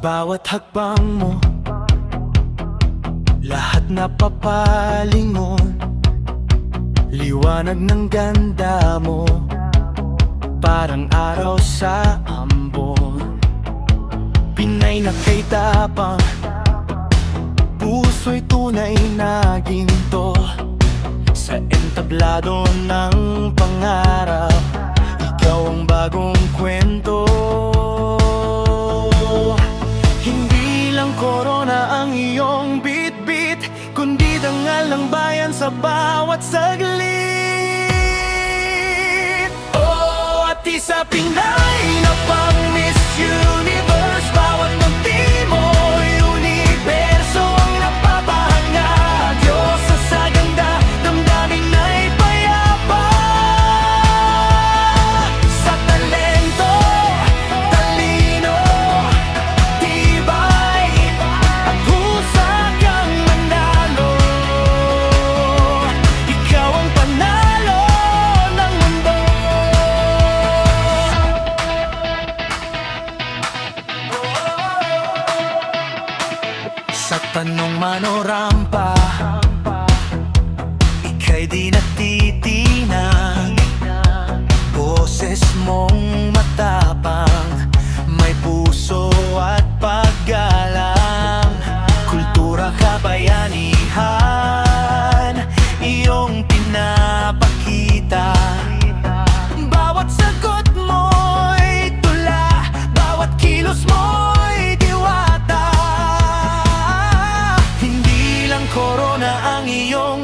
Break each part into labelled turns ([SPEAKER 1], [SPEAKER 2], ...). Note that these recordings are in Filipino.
[SPEAKER 1] bawat hakbang mo Lahat na papalingon Liwanag ng ganda mo Parang araw sa ambon. Pinay na kay tapang Puso'y tunay na ginto. Sa entablado ng pangarap Ikaw ang bagong kwento sa bawat saglit. Oh, at isa Pinay Sa tanong manorampa Ika'y di natitinag. Boses mong matapang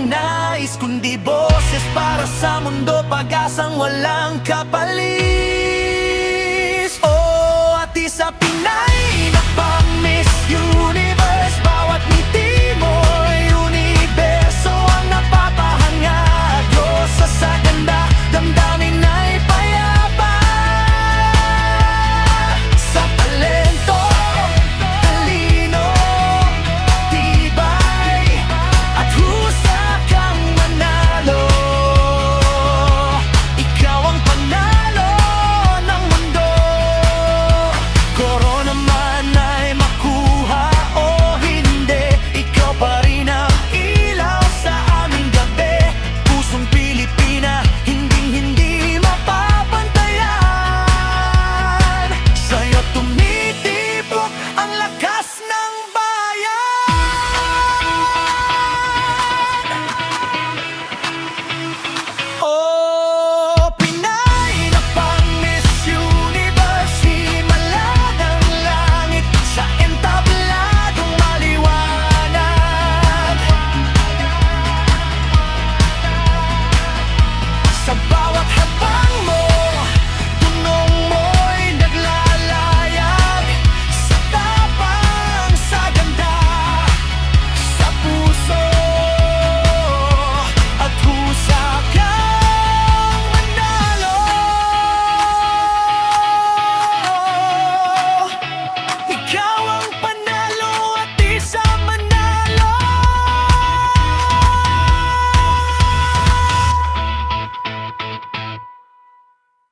[SPEAKER 1] walang nais Kundi boses para sa mundo. Pag-asang walang kapalit.